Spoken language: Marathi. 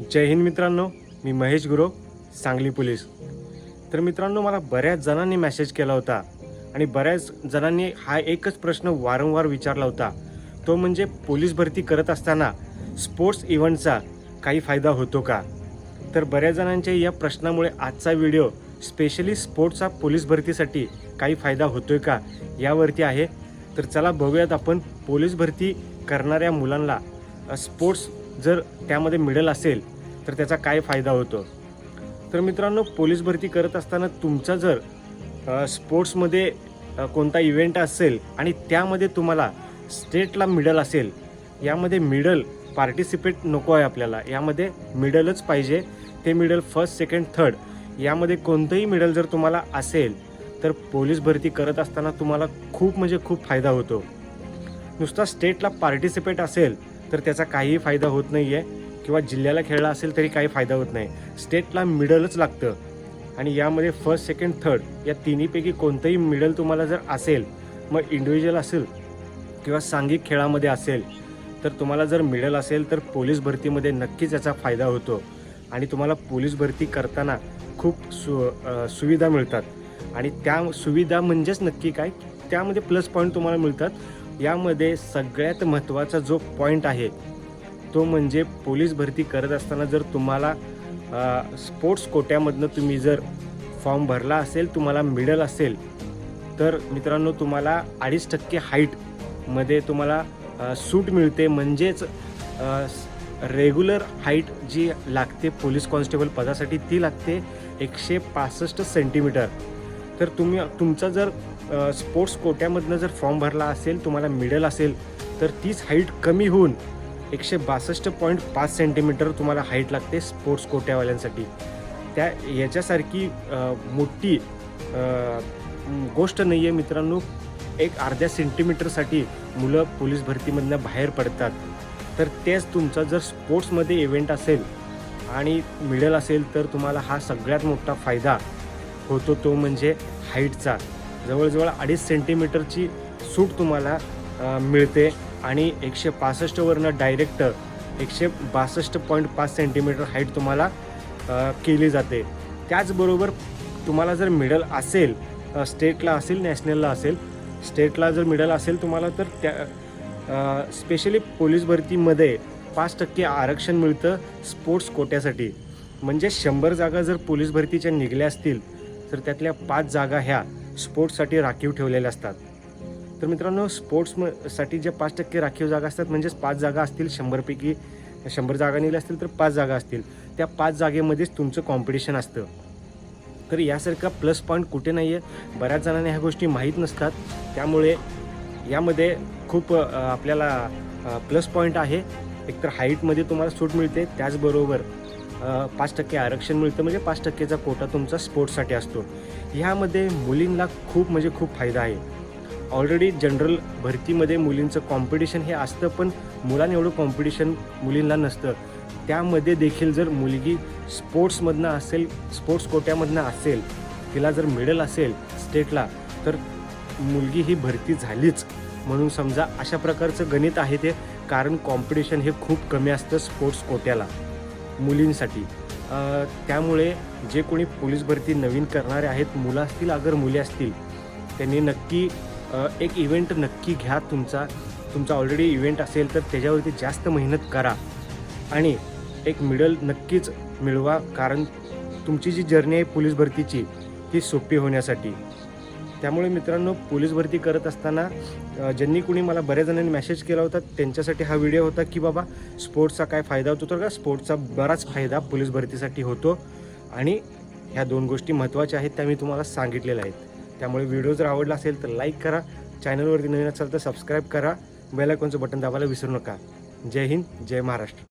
जय हिंद मित्रांनो मी महेश गुरव सांगली पोलीस. तर मित्रांनो मला बऱ्याच जणांनी मेसेज केला होता आणि बऱ्याच जणांनी हा एकच प्रश्न वारंवार विचारला होता. तो म्हणजे पोलीस भरती करत असताना स्पोर्ट्स इव्हेंटचा काही फायदा होतो का? तर बऱ्याच जणांच्या या प्रश्नामुळे आजचा व्हिडिओ स्पेशली स्पोर्ट्सचा पोलीस भरतीसाठी काही फायदा होतोय का यावरती आहे. तर चला बघूयात आपण पोलीस भरती करणाऱ्या मुलांना स्पोर्ट्स जर त्यामध्ये मिडल असेल तर त्याचा काय फायदा होतो? तर मित्रांनो पोलीस भरती करत असताना तुमचा जर स्पोर्ट्समध्ये कोणता इव्हेंट असेल आणि त्यामध्ये तुम्हाला स्टेटला मिडल असेल यामध्ये मिडल पार्टिसिपेट नको आहे आपल्याला. यामध्ये मिडलच पाहिजे. ते मिडल फर्स्ट सेकंड थर्ड यामध्ये कोणतंही मिडल जर तुम्हाला असेल तर पोलीस भरती करत असताना तुम्हाला खूप म्हणजे खूप फायदा होतो. नुसता स्टेटला पार्टिसिपेट असेल तर त्याचा काहीही फायदा होत नाही आहे किंवा जिल्ह्याला खेळला असेल तरी काही फायदा होत नाही. स्टेटला मिडलच लागतं. आणि यामध्ये फर्स्ट सेकंड थर्ड या तिन्हीपैकी कोणतंही मिडल तुम्हाला जर असेल मग इंडिव्हिज्युअल असेल किंवा सांघिक खेळामध्ये असेल तर तुम्हाला जर मिडल असेल तर पोलीस भरतीमध्ये नक्कीच याचा फायदा होतो. आणि तुम्हाला पोलीस भरती करताना खूप सु सुविधा मिळतात. आणि त्या सुविधा म्हणजेच नक्की काय? त्यामध्ये प्लस पॉईंट तुम्हाला मिळतात. यामध्ये सगळ्यात महत्त्वाचा जो पॉईंट आहे तो म्हणजे पोलीस भरती करत असताना जर तुम्हाला स्पोर्ट्स कोट्यामधनं तुम्ही जर फॉर्म भरला असेल तुम्हाला मिडल असेल तर मित्रांनो तुम्हाला अडीच टक्के हाईटमध्ये तुम्हाला सूट मिळते. म्हणजेच रेग्युलर हाईट जी लागते पोलीस कॉन्स्टेबल पदासाठी ती लागते एकशे पासष्ट सेंटीमीटर तर तुम्ही तुमचा जर स्पोर्ट्स कोट्यामधनं जर फॉर्म भरला असेल तुम्हाला मिडल असेल तर तीच हाईट कमी होऊन एकशे बासष्ट पॉईंट पाच सेंटीमीटर तुम्हाला हाईट लागते स्पोर्ट्स कोट्यावाल्यांसाठी. त्या याच्यासारखी मोठी गोष्ट नाही आहे मित्रांनो एक अर्ध्या सेंटीमीटरसाठी मुलं पोलीस भरतीमधनं बाहेर पडतात. तर तेच तुमचा जर स्पोर्ट्समध्ये इव्हेंट असेल आणि मिडल असेल तर तुम्हाला हा सगळ्यात मोठा फायदा होतो तो म्हणजे हाईटचा. जवळजवळ अडीच सेंटीमीटरची सूट तुम्हाला मिळते आणि एकशे पासष्टवरनं डायरेक्ट एकशे बासष्ट पॉईंट पाच सेंटीमीटर हाईट तुम्हाला केली जाते. त्याचबरोबर तुम्हाला जर मिडल असेल स्टेटला असेल नॅशनलला असेल स्टेटला जर मिडल असेल तुम्हाला तर त्या स्पेशली पोलीस भरतीमध्ये पाच टक्के आरक्षण मिळतं स्पोर्ट्स कोट्यासाठी. म्हणजे शंभर जागा जर पोलीस भरतीच्या निघल्या असतील तर त्यातल्या पाच जागा ह्या स्पोर्ट्ससाठी राखीव ठेवलेल्या असतात. तर मित्रांनो स्पोर्ट्स ज्या पाच टक्के राखीव जागा असतात म्हणजेच पाच जागा असतील शंभरपैकी शंभर जागा निघल्या असतील तर पाच जागा असतील. त्या पाच जागेमध्येच तुमचं कॉम्पिटिशन असतं. तर यासारखा प्लस पॉईंट कुठे नाही आहे बऱ्याच जणांना ह्या गोष्टी माहीत नसतात. त्यामुळे यामध्ये खूप आपल्याला प्लस पॉईंट आहे. एकतर हाईटमध्ये तुम्हाला सूट मिळते त्याचबरोबर पाच टक्के आरक्षण मिळतं म्हणजे पाच टक्केचा कोटा तुमचा स्पोर्ट्ससाठी असतो. ह्यामध्ये मुलींना खूप म्हणजे खूप फायदा आहे. ऑलरेडी जनरल भरतीमध्ये मुलींचं कॉम्पिटिशन हे असतं पण मुलांना एवढं कॉम्पिटिशन मुलींना नसतं. त्यामध्ये देखील जर मुलगी स्पोर्ट्समधनं असेल स्पोर्ट्स कोट्यामधनं असेल तिला जर मिडल असेल स्टेटला तर मुलगी ही भरती झालीच. म्हणून समजा अशा प्रकारचं गणित आहे ते कारण कॉम्पिटिशन हे खूप कमी असतं स्पोर्ट्स कोट्याला. मुलींसाठी. त्यामुळे जे कोणी पोलीस भरती नवीन करणारे आहेत मुलं असतील अगर मुली असतील त्यांनी नक्की एक इव्हेंट नक्की घ्या तुमचा. तुमचा ऑलरेडी इव्हेंट असेल तर त्याच्यावरती जास्त मेहनत करा. आणि एक मिडल नक्कीच मिळवा कारण तुमची जी जर्नी आहे पोलीस भरतीची ती सोपी होण्यासाठी. त्यामुळे मित्रांनो पोलीस भरती करत असताना ज्यांनी कुणी मला बऱ्याच जणांनी मेसेज केला होता त्यांच्यासाठी हा व्हिडिओ होता की बाबा स्पोर्ट्सचा काय फायदा होतो? तर का स्पोर्ट्सचा बराच फायदा पोलीस भरतीसाठी होतो. आणि ह्या दोन गोष्टी महत्त्वाच्या आहेत त्या मी तुम्हाला सांगितलेल्या आहेत. त्यामुळे व्हिडिओ जर आवडला असेल तर लाईक करा. चॅनलवरती नवीन असाल तर सबस्क्राईब करा. बेलायकॉनचं बटन दाबायला विसरू नका. जय हिंद जय महाराष्ट्र.